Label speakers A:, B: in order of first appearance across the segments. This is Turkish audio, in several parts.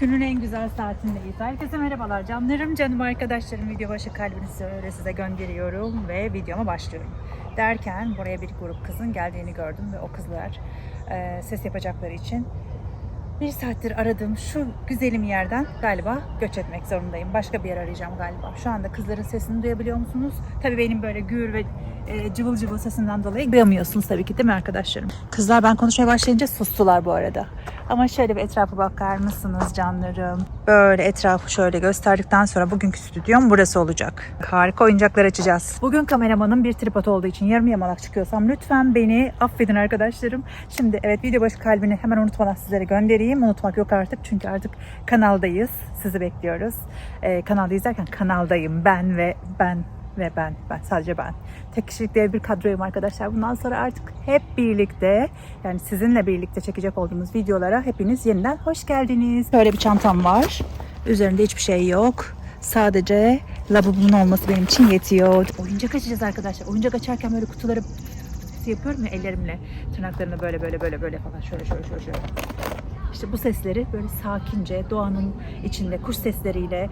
A: Günün en güzel saatindeyiz. Herkese merhabalar canlarım, canım arkadaşlarım. Video başı kalbinizi öyle size gönderiyorum ve videoma başlıyorum. Derken buraya bir grup kızın geldiğini gördüm ve o kızlar e, ses yapacakları için bir saattir aradığım şu güzelim yerden galiba göç etmek zorundayım. Başka bir yer arayacağım galiba. Şu anda kızların sesini duyabiliyor musunuz? Tabii benim böyle gür ve e, cıvıl cıvıl sesimden dolayı duyamıyorsunuz tabii ki değil mi arkadaşlarım? Kızlar ben konuşmaya başlayınca sustular bu arada. Ama şöyle bir etrafa bakar mısınız canlarım? Böyle etrafı şöyle gösterdikten sonra bugünkü stüdyom burası olacak. Harika oyuncaklar açacağız. Bugün kameramanım bir tripod olduğu için yarım yamalak çıkıyorsam lütfen beni affedin arkadaşlarım. Şimdi evet video başı kalbini hemen unutmadan sizlere göndereyim. Unutmak yok artık çünkü artık kanaldayız. Sizi bekliyoruz. Ee, kanalda izlerken kanaldayım ben ve ben ve ben, ben sadece ben. Tek kişilik dev bir kadroyum arkadaşlar. Bundan sonra artık hep birlikte yani sizinle birlikte çekecek olduğumuz videolara hepiniz yeniden hoş geldiniz. Böyle bir çantam var. Üzerinde hiçbir şey yok. Sadece lavabonun olması benim için yetiyor. Oyuncak açacağız arkadaşlar. Oyuncak açarken böyle kutuları yapıyorum ya ellerimle. Tırnaklarını böyle böyle böyle böyle falan şöyle şöyle şöyle şöyle. İşte bu sesleri böyle sakince doğanın içinde kuş sesleriyle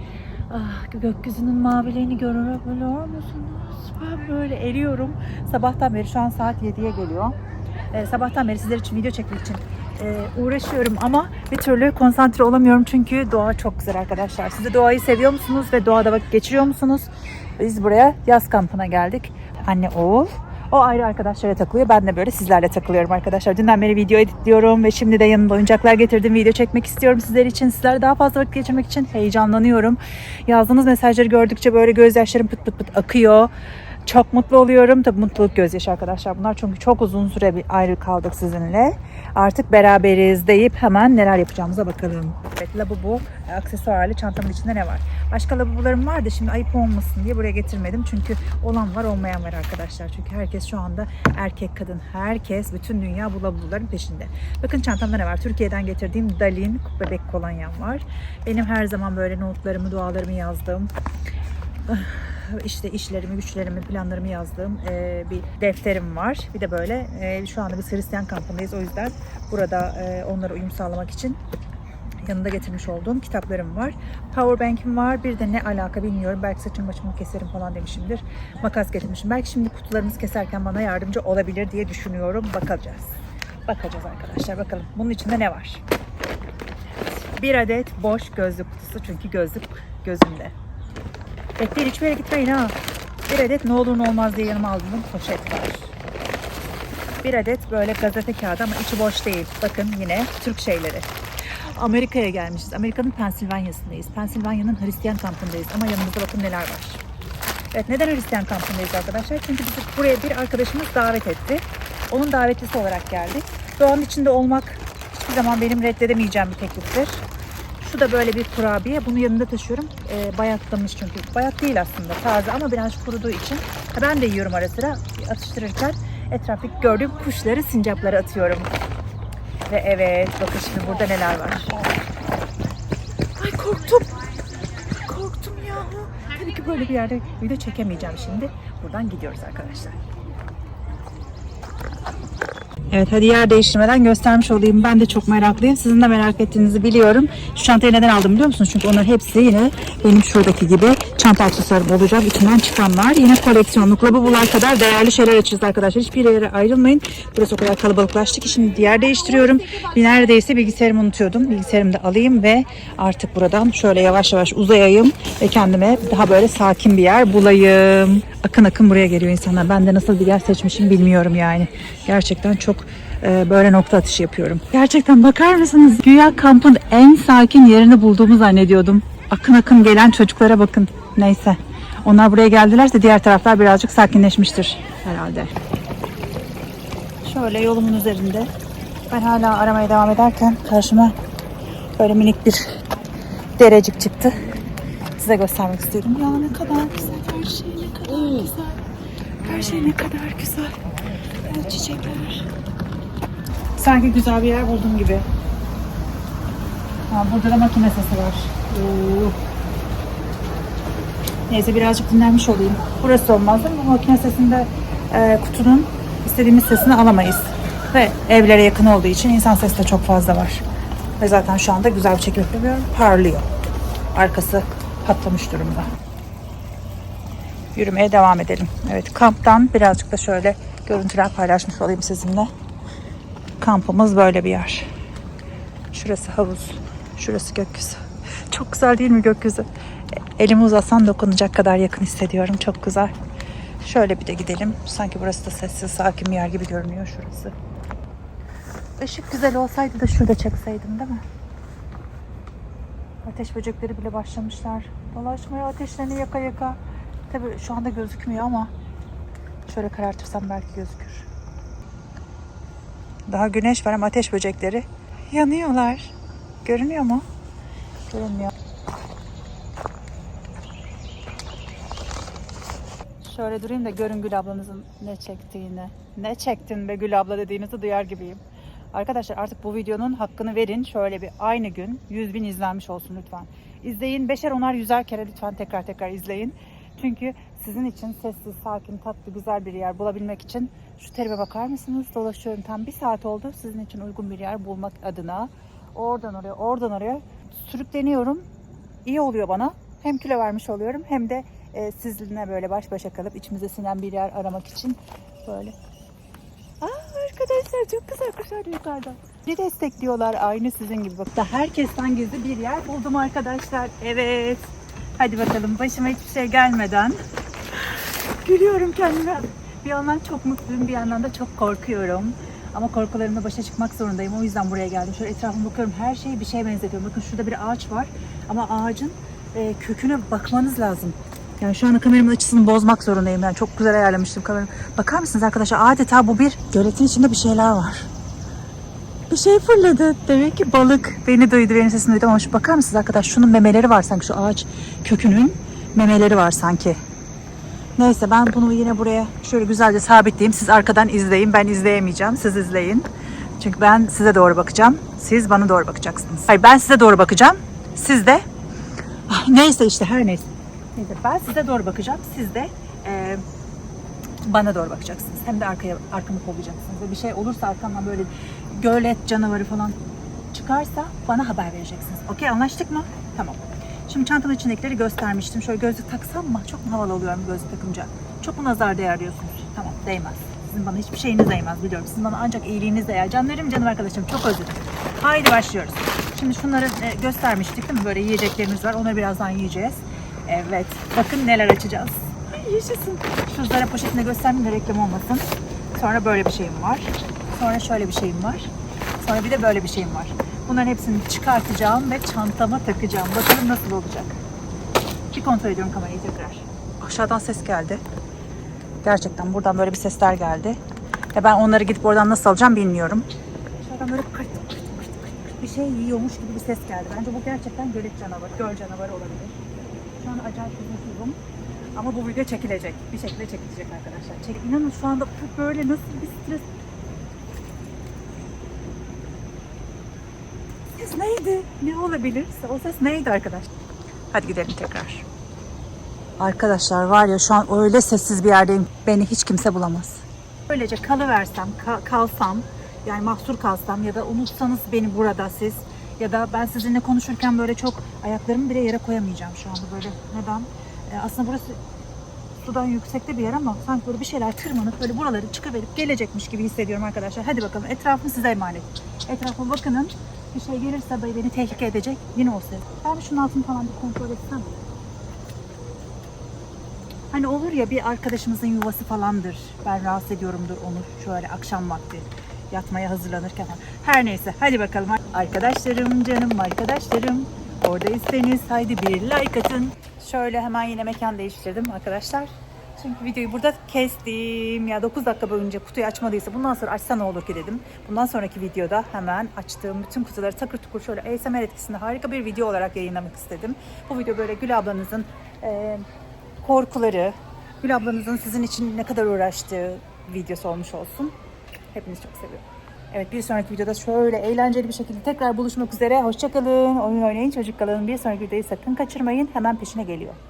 A: ah, gökyüzünün mavilerini görebiliyor musunuz? Ben böyle eriyorum. Sabahtan beri şu an saat 7'ye geliyor. Ee, sabahtan beri sizler için video çekmek için e, uğraşıyorum ama bir türlü konsantre olamıyorum çünkü doğa çok güzel arkadaşlar. Siz de doğayı seviyor musunuz ve doğada vakit geçiriyor musunuz? Biz buraya yaz kampına geldik. Anne oğul. O ayrı arkadaşlara takılıyor. Ben de böyle sizlerle takılıyorum arkadaşlar. Dünden beri video editliyorum ve şimdi de yanımda oyuncaklar getirdim. Video çekmek istiyorum sizler için. Sizlerle daha fazla vakit geçirmek için heyecanlanıyorum. Yazdığınız mesajları gördükçe böyle gözyaşlarım pıt pıt pıt akıyor. Çok mutlu oluyorum. Tabii mutluluk gözyaşı arkadaşlar. Bunlar çünkü çok uzun süre bir ayrı kaldık sizinle. Artık beraberiz deyip hemen neler yapacağımıza bakalım. Evet lavabo aksesuarlı çantamın içinde ne var? Başka lavabolarım var da şimdi ayıp olmasın diye buraya getirmedim. Çünkü olan var olmayan var arkadaşlar. Çünkü herkes şu anda erkek kadın herkes bütün dünya bu lavaboların peşinde. Bakın çantamda ne var? Türkiye'den getirdiğim Dalin bebek kolonyam var. Benim her zaman böyle notlarımı, dualarımı yazdığım işte işlerimi, güçlerimi, planlarımı yazdığım e, bir defterim var. Bir de böyle e, şu anda bir Hristiyan kampındayız. O yüzden burada e, onlara uyum sağlamak için yanında getirmiş olduğum kitaplarım var. Powerbank'im var. Bir de ne alaka bilmiyorum. Belki saçım başımı keserim falan demişimdir. Makas getirmişim. Belki şimdi kutularımızı keserken bana yardımcı olabilir diye düşünüyorum. Bakacağız. Bakacağız arkadaşlar. Bakalım bunun içinde ne var? Bir adet boş gözlük kutusu. Çünkü gözlük gözümde. Bekleyin hiçbir yere gitmeyin ha. Bir adet ne olur ne olmaz diye yanıma aldığım poşet var. Bir adet böyle gazete kağıdı ama içi boş değil. Bakın yine Türk şeyleri. Amerika'ya gelmişiz. Amerika'nın Pensilvanya'sındayız. Pensilvanya'nın Hristiyan kampındayız. Ama yanımızda bakın neler var. Evet neden Hristiyan kampındayız arkadaşlar? Çünkü bizi buraya bir arkadaşımız davet etti. Onun davetlisi olarak geldik. Doğanın içinde olmak hiçbir zaman benim reddedemeyeceğim bir tekliftir. Şu da böyle bir kurabiye. Bunu yanında taşıyorum. Ee, bayatlamış çünkü. Bayat değil aslında. Taze ama biraz kuruduğu için. Ha, Ben de yiyorum ara sıra. Atıştırırken etraftaki gördüğüm kuşları, sincapları atıyorum. Ve evet bakın şimdi burada neler var. Ay korktum. Korktum yahu. Tabii ki böyle bir yerde video çekemeyeceğim şimdi. Buradan gidiyoruz arkadaşlar. Evet hadi yer değiştirmeden göstermiş olayım. Ben de çok meraklıyım. Sizin de merak ettiğinizi biliyorum. Şu çantayı neden aldım biliyor musunuz? Çünkü onların hepsi yine benim şuradaki gibi çanta aksesuarım olacak. İçinden çıkanlar. Yine koleksiyonluk lavabolar kadar değerli şeyler açacağız arkadaşlar. Hiçbir yere ayrılmayın. Burası o kadar kalabalıklaştı ki şimdi yer değiştiriyorum. Bir neredeyse bilgisayarımı unutuyordum. Bilgisayarımı da alayım ve artık buradan şöyle yavaş yavaş uzayayım ve kendime daha böyle sakin bir yer bulayım. Akın akın buraya geliyor insanlar. Ben de nasıl bir yer seçmişim bilmiyorum yani. Gerçekten çok e, böyle nokta atışı yapıyorum. Gerçekten bakar mısınız? Güya kampın en sakin yerini bulduğumu zannediyordum. Akın akın gelen çocuklara bakın. Neyse. Onlar buraya geldilerse diğer taraflar birazcık sakinleşmiştir herhalde. Şöyle yolumun üzerinde. Ben hala aramaya devam ederken karşıma böyle minik bir derecik çıktı. Size göstermek istedim. Ya ne kadar güzel her şey ne kadar güzel. Her şey ne kadar güzel. Evet, çiçekler. Sanki güzel bir yer buldum gibi. Ha, burada da makine sesi var. Oo. Neyse birazcık dinlenmiş olayım. Burası olmaz mi? Bu makine sesinde e, kutunun istediğimiz sesini alamayız. Ve evlere yakın olduğu için insan sesi de çok fazla var. Ve zaten şu anda güzel bir çekim yapıyorum. Parlıyor. Arkası patlamış durumda. Yürümeye devam edelim. Evet kamptan birazcık da şöyle görüntüler paylaşmış olayım sizinle. Kampımız böyle bir yer. Şurası havuz. Şurası gökyüzü. Çok güzel değil mi gökyüzü? Elimi uzatsam dokunacak kadar yakın hissediyorum. Çok güzel. Şöyle bir de gidelim. Sanki burası da sessiz, sakin bir yer gibi görünüyor şurası. Işık güzel olsaydı da şurada çekseydim değil mi? Ateş böcekleri bile başlamışlar. Dolaşmaya ateşlerini yaka yaka. Tabii şu anda gözükmüyor ama şöyle karartırsam belki gözükür. Daha güneş var ama ateş böcekleri yanıyorlar. Görünüyor mu? Görünmüyor. Şöyle durayım da görün Gül ablanızın ne çektiğini. Ne çektin be Gül abla dediğinizi duyar gibiyim. Arkadaşlar artık bu videonun hakkını verin. Şöyle bir aynı gün 100 bin izlenmiş olsun lütfen. İzleyin. Beşer onar yüzer kere lütfen tekrar tekrar izleyin. Çünkü sizin için sessiz, sakin, tatlı, güzel bir yer bulabilmek için şu terime bakar mısınız? Dolaşıyorum tam bir saat oldu. Sizin için uygun bir yer bulmak adına. Oradan oraya, oradan oraya sürükleniyorum. İyi oluyor bana. Hem kilo vermiş oluyorum hem de e, sizinle böyle baş başa kalıp içimize sinen bir yer aramak için böyle. Aa, arkadaşlar çok güzel kuşlar yukarıda. Bir destekliyorlar aynı sizin gibi. Bak da herkesten gizli bir yer buldum arkadaşlar. Evet. Hadi bakalım başıma hiçbir şey gelmeden. Gülüyorum kendime. Bir yandan çok mutluyum bir yandan da çok korkuyorum. Ama korkularımla başa çıkmak zorundayım. O yüzden buraya geldim. Şöyle etrafıma bakıyorum. Her şeyi bir şeye benzetiyorum. Bakın şurada bir ağaç var. Ama ağacın e, köküne bakmanız lazım. Yani şu anda kameramın açısını bozmak zorundayım. Yani çok güzel ayarlamıştım kameramı. Bakar mısınız arkadaşlar? Adeta bu bir göletin içinde bir şeyler var. Bir şey fırladı. Demek ki balık. Beni duydu, benim sesimi duydu ama şu bakar mısınız arkadaş? Şunun memeleri var sanki. Şu ağaç kökünün memeleri var sanki. Neyse ben bunu yine buraya şöyle güzelce sabitleyeyim. Siz arkadan izleyin. Ben izleyemeyeceğim. Siz izleyin. Çünkü ben size doğru bakacağım. Siz bana doğru bakacaksınız. Hayır ben size doğru bakacağım. Siz de Ah, neyse işte her neyse. Neyse ben size doğru bakacağım. Siz de eee, bana doğru bakacaksınız. Hem de arkaya arkamı kollayacaksınız. Bir şey olursa arkamdan böyle gölet canavarı falan çıkarsa bana haber vereceksiniz. Okey anlaştık mı? Tamam. Şimdi çantanın içindekileri göstermiştim. Şöyle gözlük taksam mı? Çok mu havalı oluyorum gözlük takınca? Çok mu nazar değer diyorsunuz? Tamam değmez. Sizin bana hiçbir şeyiniz değmez biliyorum. Sizin bana ancak iyiliğiniz değer. Canlarım canım arkadaşım çok özür dilerim. Haydi başlıyoruz. Şimdi şunları e, göstermiştik değil mi? Böyle yiyeceklerimiz var. Onları birazdan yiyeceğiz. Evet. Bakın neler açacağız. Ay yaşasın. Şu zara poşetinde göstermeyeyim de reklam olmasın. Sonra böyle bir şeyim var. Sonra şöyle bir şeyim var. Sonra bir de böyle bir şeyim var. Bunların hepsini çıkartacağım ve çantama takacağım. Bakalım nasıl olacak. Bir kontrol ediyorum kamerayı tekrar. Aşağıdan ses geldi. Gerçekten buradan böyle bir sesler geldi. Ve ben onları gidip oradan nasıl alacağım bilmiyorum. Aşağıdan böyle kırt kırt kırt kırt bir şey yiyormuş gibi bir ses geldi. Bence bu gerçekten gölet canavarı, göl canavarı olabilir. Şu an acayip huzursuzum. Ama bu video çekilecek. Bir şekilde çekilecek arkadaşlar. Çek. İnanın şu anda böyle nasıl bir stres Ses neydi? Ne olabilir? O ses neydi arkadaşlar? Hadi gidelim tekrar. Arkadaşlar var ya şu an öyle sessiz bir yerdeyim. Beni hiç kimse bulamaz. Böylece kalıversem, ka- kalsam, yani mahsur kalsam ya da unutsanız beni burada siz ya da ben sizinle konuşurken böyle çok ayaklarımı bile yere koyamayacağım şu anda böyle. Neden? Ee, aslında burası sudan yüksekte bir yer ama sanki böyle bir şeyler tırmanıp böyle buraları çıkıverip gelecekmiş gibi hissediyorum arkadaşlar. Hadi bakalım etrafım size emanet. Etrafa bakının. Bir şey gelirse beni tehlike edecek. Yine o ses. Ben şunun altını falan bir kontrol etsem. Hani olur ya bir arkadaşımızın yuvası falandır. Ben rahatsız ediyorumdur onu şöyle akşam vakti yatmaya hazırlanırken. Her neyse hadi bakalım. Arkadaşlarım canım arkadaşlarım. Oradaysanız haydi bir like atın. Şöyle hemen yine mekan değiştirdim arkadaşlar. Çünkü videoyu burada kestim. Ya 9 dakika boyunca kutuyu açmadıysa bundan sonra açsa ne olur ki dedim. Bundan sonraki videoda hemen açtığım bütün kutuları takır tukur şöyle ASMR etkisinde harika bir video olarak yayınlamak istedim. Bu video böyle Gül ablanızın eee korkuları, Gül ablanızın sizin için ne kadar uğraştığı videosu olmuş olsun. Hepinizi çok seviyorum. Evet bir sonraki videoda şöyle eğlenceli bir şekilde tekrar buluşmak üzere. Hoşçakalın. Oyun oynayın çocuk kalın. Bir sonraki videoyu sakın kaçırmayın. Hemen peşine geliyor.